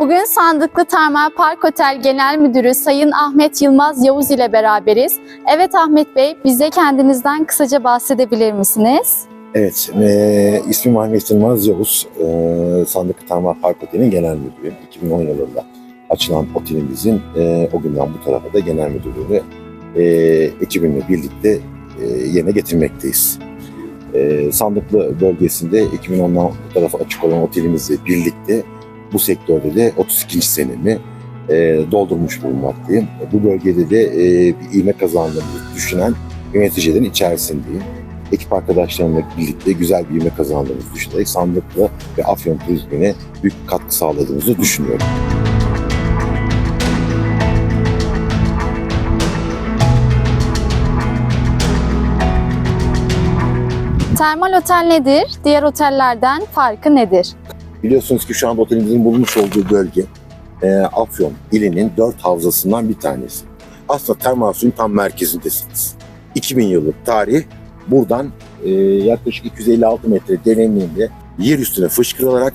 Bugün Sandıklı Termal Park Otel Genel Müdürü Sayın Ahmet Yılmaz Yavuz ile beraberiz. Evet Ahmet Bey, bize kendinizden kısaca bahsedebilir misiniz? Evet, e, ismim Ahmet Yılmaz Yavuz. E, Sandıklı Termal Park Oteli'nin genel müdürüyüm. 2010 yılında açılan otelimizin e, o günden bu tarafa da genel müdürlüğünü e, ekibimle birlikte e, yerine getirmekteyiz. E, Sandıklı bölgesinde 2010'dan bu tarafa açık olan otelimizle birlikte bu sektörde de 32. senemi e, doldurmuş bulunmaktayım. Bu bölgede de e, bir ivme kazandığımızı düşünen yöneticilerin içerisindeyim ekip arkadaşlarımla birlikte güzel bir ivme kazandığımızı düşünerek Sandıklı ve Afyon turizmine büyük katkı sağladığımızı düşünüyorum. Termal otel nedir? Diğer otellerden farkı nedir? Biliyorsunuz ki şu anda otelimizin bulunmuş olduğu bölge e, Afyon ilinin dört havzasından bir tanesi. Aslında termal suyun tam merkezindesiniz. 2000 yıllık tarih buradan e, yaklaşık 256 metre derinliğinde yer üstüne fışkırılarak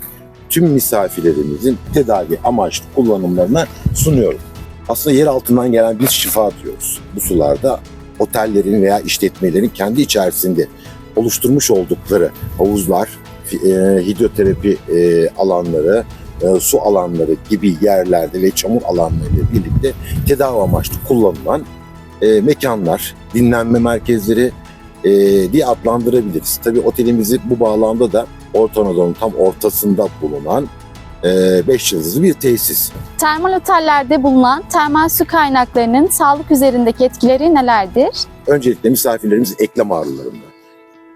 tüm misafirlerimizin tedavi amaçlı kullanımlarına sunuyoruz. Aslında yer altından gelen bir şifa diyoruz. Bu sularda otellerin veya işletmelerin kendi içerisinde oluşturmuş oldukları havuzlar, e, hidroterapi e, alanları, e, su alanları gibi yerlerde ve çamur alanlarıyla birlikte tedavi amaçlı kullanılan e, mekanlar, dinlenme merkezleri e, diye adlandırabiliriz. Tabii otelimizi bu bağlamda da Orta Anadolu'nun tam ortasında bulunan 5 yıldızlı bir tesis. Termal otellerde bulunan termal su kaynaklarının sağlık üzerindeki etkileri nelerdir? Öncelikle misafirlerimiz eklem ağrılarında,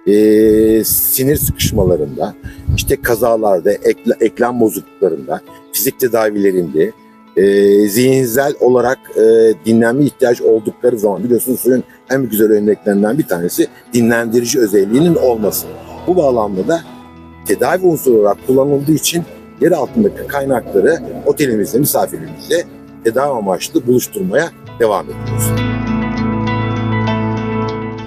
e, sinir sıkışmalarında, işte kazalarda, ekle, eklem bozukluklarında, fizik tedavilerinde, e, zihinsel olarak e, dinlenme ihtiyaç oldukları zaman biliyorsunuz suyun en güzel örneklerinden bir tanesi dinlendirici özelliğinin olması. Bu bağlamda da tedavi unsuru olarak kullanıldığı için yer altındaki kaynakları otelimizde misafirlerimizle tedavi amaçlı buluşturmaya devam ediyoruz.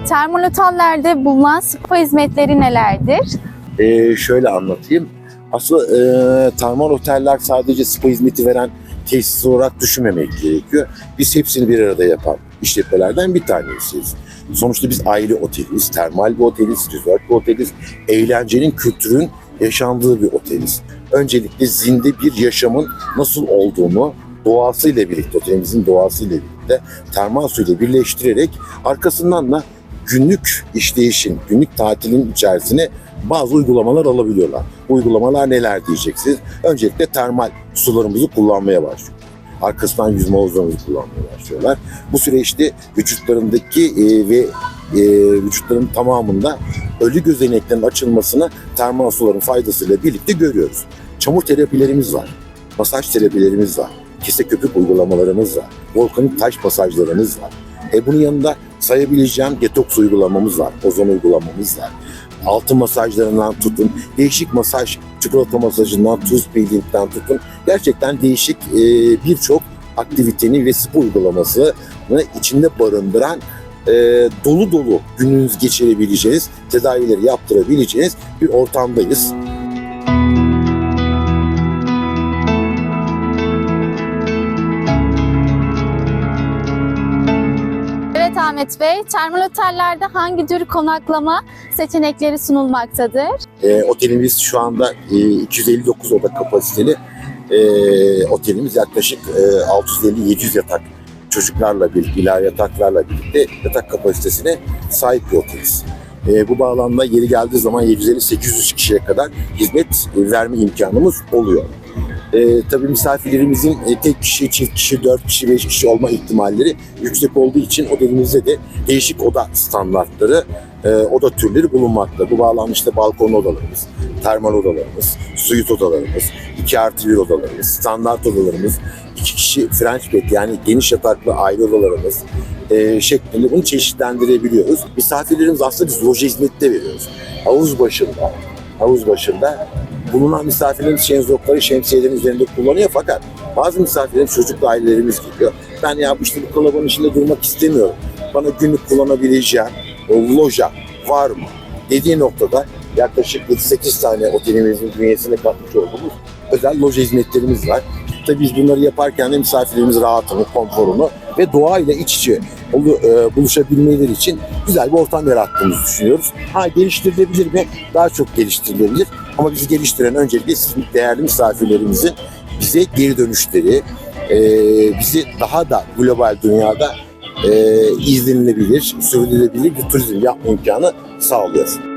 Termal otellerde bulunan spa hizmetleri nelerdir? Ee, şöyle anlatayım. Aslında e, termal oteller sadece spa hizmeti veren tesis olarak düşünmemek gerekiyor. Biz hepsini bir arada yapan işletmelerden bir tanesiyiz. Sonuçta biz aile oteliyiz, termal bir oteliz, resort bir oteliz, eğlencenin, kültürün yaşandığı bir oteliz. Öncelikle zinde bir yaşamın nasıl olduğunu doğasıyla birlikte, otelimizin doğasıyla birlikte termal suyla birleştirerek arkasından da günlük işleyişin, günlük tatilin içerisine bazı uygulamalar alabiliyorlar. Bu uygulamalar neler diyeceksiniz? Öncelikle termal sularımızı kullanmaya başlıyor. Arkasından yüzme havuzlarımızı kullanmaya başlıyorlar. Bu süreçte vücutlarındaki e, ve e, vücutların tamamında ölü gözeneklerin açılmasını termal suların faydasıyla birlikte görüyoruz. Çamur terapilerimiz var. Masaj terapilerimiz var. Kese köpük uygulamalarımız var. Volkanik taş masajlarımız var. E bunun yanında sayabileceğim detoks uygulamamız var. Ozon uygulamamız var altı masajlarından tutun, değişik masaj, çikolata masajından, tuz peelingden tutun. Gerçekten değişik e, birçok aktivitenin ve spor uygulamasını içinde barındıran e, dolu dolu gününüzü geçirebileceğiniz, tedavileri yaptırabileceğiniz bir ortamdayız. Ahmet Bey, termal otellerde hangi tür konaklama seçenekleri sunulmaktadır? E, otelimiz şu anda e, 259 oda kapasiteli e, otelimiz yaklaşık e, 650-700 yatak çocuklarla birlikte, ilave yataklarla birlikte yatak kapasitesine sahip bir oteliz. E, bu bağlamda yeri geldiği zaman 750-800 kişiye kadar hizmet e, verme imkanımız oluyor. E, tabii misafirlerimizin e, tek kişi, çift kişi, dört kişi, beş kişi olma ihtimalleri yüksek olduğu için otelimizde de değişik oda standartları, e, oda türleri bulunmakta. Bu bağlamda işte balkon odalarımız, termal odalarımız, suite odalarımız, 2 artı 1 odalarımız, standart odalarımız, iki kişi French bed yani geniş yataklı aile odalarımız e, şeklinde bunu çeşitlendirebiliyoruz. Misafirlerimiz aslında biz loje hizmeti de veriyoruz. Havuz başında, havuz başında bulunan misafirlerimiz şenzokları şemsiyelerin üzerinde kullanıyor fakat bazı misafirlerimiz çocuklu ailelerimiz geliyor. Ben ya işte bu kalabalığın içinde durmak istemiyorum. Bana günlük kullanabileceğim o loja var mı? Dediği noktada yaklaşık 7-8 tane otelimizin bünyesine katmış olduğumuz özel loja hizmetlerimiz var. Tabii biz bunları yaparken de misafirlerimiz rahatını, konforunu ve doğayla iç içe buluşabilmeleri için güzel bir ortam yarattığımızı düşünüyoruz. Ha geliştirilebilir mi? Daha çok geliştirilebilir. Ama bizi geliştiren öncelikle sizin değerli misafirlerimizin bize geri dönüşleri, e, bizi daha da global dünyada e, izlenilebilir, sürdürülebilir bir turizm yapma imkanı sağlıyor.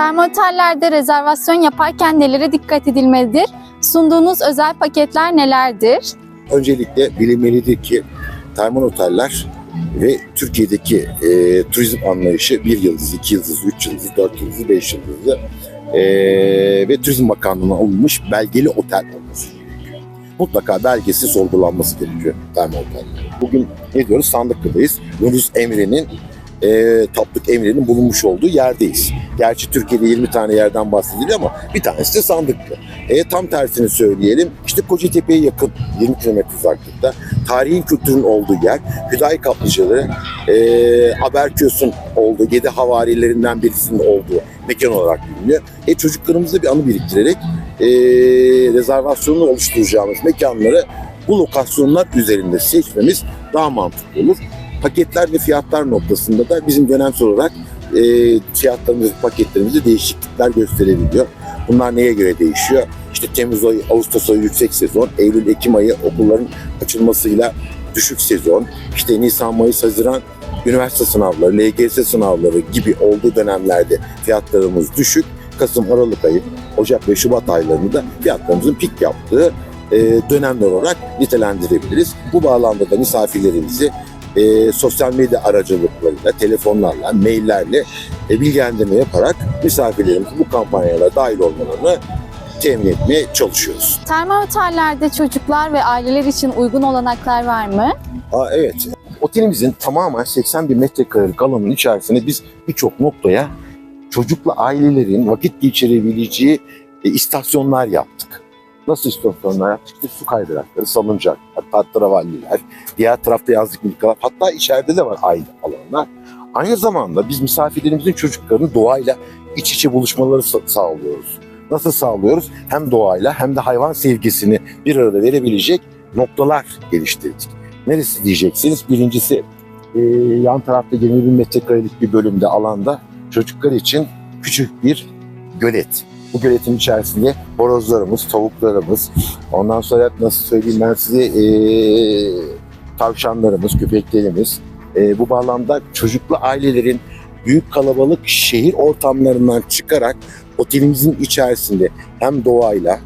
Termal otellerde rezervasyon yaparken nelere dikkat edilmelidir? Sunduğunuz özel paketler nelerdir? Öncelikle bilinmelidir ki termal oteller ve Türkiye'deki e, turizm anlayışı bir yıldız, iki yıldız, üç yıldız, dört yıldız, beş yıldızlı e, ve Turizm Bakanlığı'na alınmış belgeli otel olması. Mutlaka belgesi sorgulanması gerekiyor termal oteller. Bugün ne diyoruz? Sandıklı'dayız. Yunus Emre'nin e, Tapduk Emre'nin bulunmuş olduğu yerdeyiz. Gerçi Türkiye'de 20 tane yerden bahsediliyor ama bir tanesi de Sandıklı. E, tam tersini söyleyelim. İşte Kocatepe'ye yakın 20 kilometre uzaklıkta tarihin kültürün olduğu yer. Hüdayi kaplıcaları, e, Aberkös'ün olduğu, Gedi havarilerinden birisinin olduğu mekan olarak biliniyor. E, çocuklarımızla bir anı biriktirerek e, rezervasyonunu oluşturacağımız mekanları bu lokasyonlar üzerinde seçmemiz daha mantıklı olur. Paketler ve fiyatlar noktasında da bizim dönemsel olarak e, fiyatlarımız, paketlerimizde değişiklikler gösterebiliyor. Bunlar neye göre değişiyor? İşte Temmuz ayı, Ağustos ayı yüksek sezon, Eylül, Ekim ayı okulların açılmasıyla düşük sezon, işte Nisan, Mayıs, Haziran üniversite sınavları, LGS sınavları gibi olduğu dönemlerde fiyatlarımız düşük. Kasım, Aralık ayı, Ocak ve Şubat aylarında fiyatlarımızın pik yaptığı e, dönemler olarak nitelendirebiliriz. Bu bağlamda da misafirlerimizi e, sosyal medya aracılıklarıyla, telefonlarla, maillerle e, bilgilendirme yaparak misafirlerimizi bu kampanyalara dahil olmalarını temin etmeye çalışıyoruz. Termal otellerde çocuklar ve aileler için uygun olanaklar var mı? Aa, evet. Otelimizin tamamen 81 metrekarelik alanın içerisinde biz birçok noktaya çocukla ailelerin vakit geçirebileceği e, istasyonlar yaptık. Nasıl istasyonlar yaptık? İşte su kaydırakları, salıncak, hatta travalliler, diğer tarafta yazlık milikalar, hatta içeride de var ayrı alanlar. Aynı zamanda biz misafirlerimizin çocuklarının doğayla iç içe buluşmaları sa- sağlıyoruz. Nasıl sağlıyoruz? Hem doğayla hem de hayvan sevgisini bir arada verebilecek noktalar geliştirdik. Neresi diyeceksiniz? Birincisi e, yan tarafta 20 bin metrekarelik bir bölümde alanda çocuklar için küçük bir gölet. Bu göletin içerisinde horozlarımız, tavuklarımız, ondan sonra nasıl söyleyeyim ben size e, tavşanlarımız, köpeklerimiz. E, bu bağlamda çocuklu ailelerin büyük kalabalık şehir ortamlarından çıkarak otelimizin içerisinde hem doğayla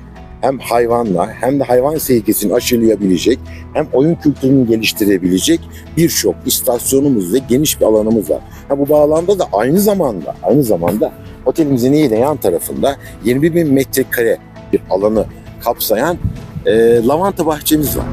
hem hayvanla hem de hayvan sevgisini aşılayabilecek hem oyun kültürünü geliştirebilecek birçok istasyonumuz ve geniş bir alanımız var. Ha, bu bağlamda da aynı zamanda aynı zamanda otelimizin yine yan tarafında 20 bin metrekare bir alanı kapsayan e, lavanta bahçemiz var.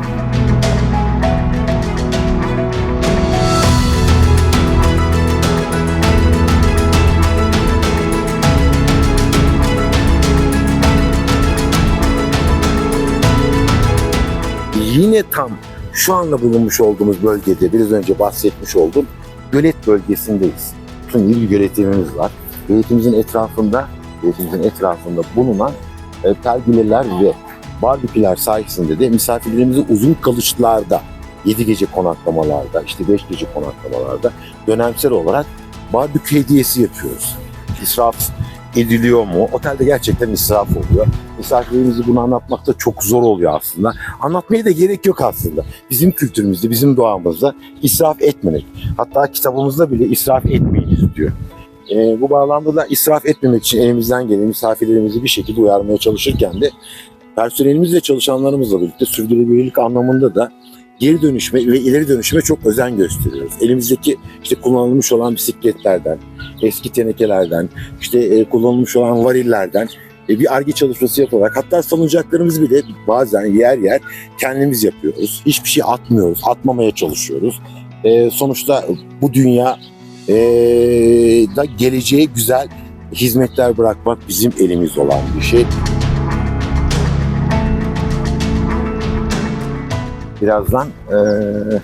Yine tam şu anda bulunmuş olduğumuz bölgede biraz önce bahsetmiş olduğum gölet bölgesindeyiz. Tunil göletimimiz var. Göletimizin etrafında, göletimizin etrafında bulunan e, pergüleler ve barbeküler sayesinde de misafirlerimizi uzun kalışlarda 7 gece konaklamalarda, işte 5 gece konaklamalarda dönemsel olarak barbekü hediyesi yapıyoruz. İsraf ediliyor mu? Otelde gerçekten israf oluyor. Misafirlerimizi bunu anlatmakta çok zor oluyor aslında. Anlatmaya da gerek yok aslında. Bizim kültürümüzde, bizim doğamızda israf etmemek. Hatta kitabımızda bile israf etmeyiniz diyor. Ee, bu bağlamda da israf etmemek için elimizden gelen misafirlerimizi bir şekilde uyarmaya çalışırken de personelimizle çalışanlarımızla birlikte sürdürülebilirlik anlamında da geri dönüşme ve ileri dönüşüme çok özen gösteriyoruz. Elimizdeki işte kullanılmış olan bisikletlerden, eski tenekelerden, işte e, kullanılmış olan varillerden e, bir arge çalışması yaparak hatta salıncaklarımızı bile bazen yer yer kendimiz yapıyoruz. Hiçbir şey atmıyoruz, atmamaya çalışıyoruz. E, sonuçta bu dünya e, da geleceğe güzel hizmetler bırakmak bizim elimizde olan bir şey. birazdan eee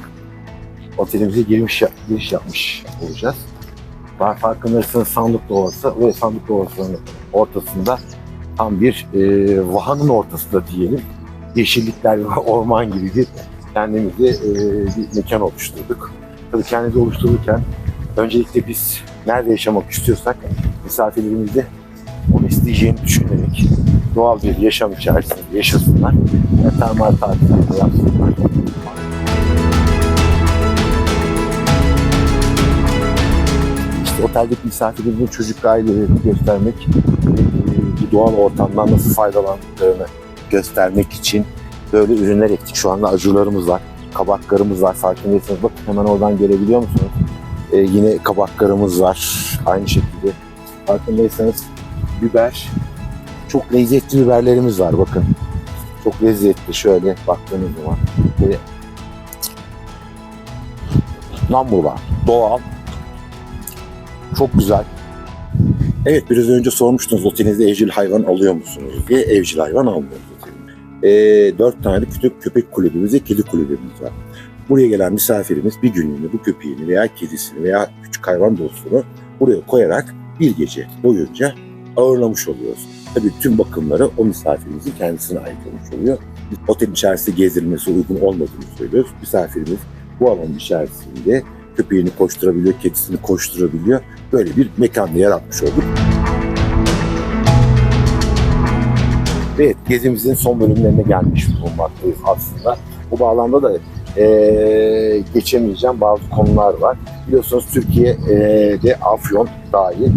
otelimize girmiş, giriş yapmış olacağız. Daha farkındaysanız Sandık Ovası ve Sandık Ovası'nın ortasında tam bir eee vahanın ortasında diyelim. Yeşillikler ve orman gibi bir kendimize eee, bir mekan oluşturduk. Tabii kendimizi oluştururken öncelikle biz nerede yaşamak istiyorsak misafirlerimizi onu isteyeceğini düşünerek doğal bir yaşam içerisinde yaşasınlar. ve Termal tatillerini yapsınlar. İşte oteldeki misafirlerimizin çocuk ailelerini göstermek, e, bu doğal ortamdan nasıl faydalandıklarını göstermek için böyle ürünler ektik. Şu anda acurlarımız var, kabaklarımız var. Farkındaysanız bakın hemen oradan görebiliyor musunuz? E, yine kabaklarımız var. Aynı şekilde farkındaysanız biber, çok lezzetli biberlerimiz var bakın. Çok lezzetli şöyle baktığınız zaman. Böyle number var. Doğal. Çok güzel. Evet biraz önce sormuştunuz otelinizde evcil hayvan alıyor musunuz diye. Evcil hayvan almıyoruz otelinde. Ee, dört tane küçük köpek kulübümüz ve kedi kulübümüz var. Buraya gelen misafirimiz bir günlüğüne bu köpeğini veya kedisini veya küçük hayvan dostunu buraya koyarak bir gece boyunca ağırlamış oluyoruz. Tabii tüm bakımları o misafirimizin kendisine ait olmuş oluyor. Otelin içerisinde gezdirilmesi uygun olmadığını söylüyoruz. Misafirimiz bu alanın içerisinde köpeğini koşturabiliyor, kedisini koşturabiliyor. Böyle bir mekanda yaratmış olduk. Evet, gezimizin son bölümlerine gelmiş bulunmaktayız aslında. Bu bağlamda da eee, geçemeyeceğim bazı konular var. Biliyorsunuz Türkiye'de Afyon dahil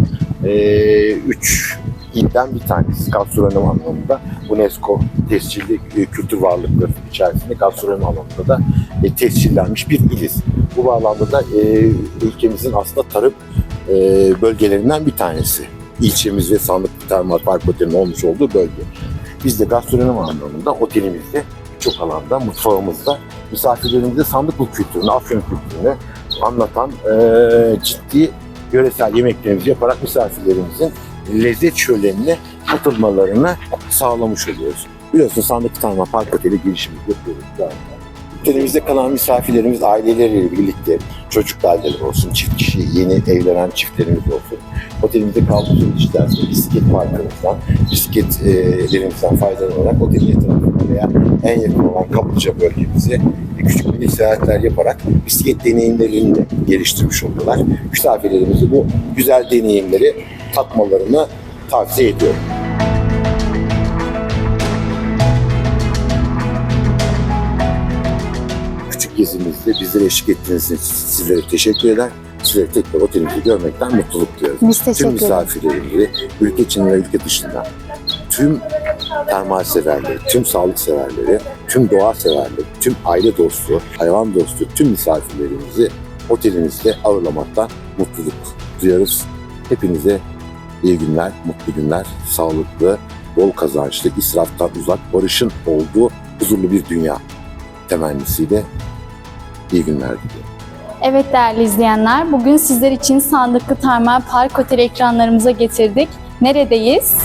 eee, üç ilden bir tanesi gastronomi anlamında. UNESCO tescilli e, kültür varlıkları içerisinde gastronomi alanında da e, tescillenmiş bir iliz. Bu bağlamda da e, ülkemizin aslında tarım e, bölgelerinden bir tanesi. İlçemiz ve Sandıklı Termal Park Oteli'nin olmuş olduğu bölge. Biz de gastronomi anlamında otelimizde birçok alanda, mutfağımızda misafirlerimize Sandıklı kültürünü, Afyon kültürünü anlatan e, ciddi yöresel yemeklerimizi yaparak misafirlerimizin lezzet şölenine katılmalarını sağlamış oluyoruz. Biliyorsunuz Sandıklı Termal Park Oteli girişimizi yapıyoruz zaten. Otelimizde kalan misafirlerimiz aileleriyle birlikte çocuk aileleri olsun, çift kişi, yeni evlenen çiftlerimiz olsun. Otelimizde kaldığımız içerisinde bisiklet parkımızdan, bisikletlerimizden faydalanarak otelin etrafında veya en yakın olan Kaplıca bölgemize küçük mini seyahatler yaparak bisiklet deneyimlerini de geliştirmiş oluyorlar. Misafirlerimizi bu güzel deneyimleri tatmalarını tavsiye ediyorum. Gezimizde bizlere eşlik ettiğiniz için sizlere teşekkür eder. Sizleri tekrar otelimizi görmekten mutluluk duyuyoruz. Biz Tüm teşekkür ederiz. misafirlerimizi ülke içinde ve ülke dışında tüm termal severleri, tüm sağlık severleri, tüm doğa severleri, tüm aile dostu, hayvan dostu, tüm misafirlerimizi otelimizde ağırlamaktan mutluluk duyarız. Hepinize iyi günler, mutlu günler, sağlıklı, bol kazançlı, israftan uzak, barışın olduğu huzurlu bir dünya temennisiyle iyi günler diliyorum. Evet değerli izleyenler, bugün sizler için Sandıklı Termal Park Oteli ekranlarımıza getirdik. Neredeyiz?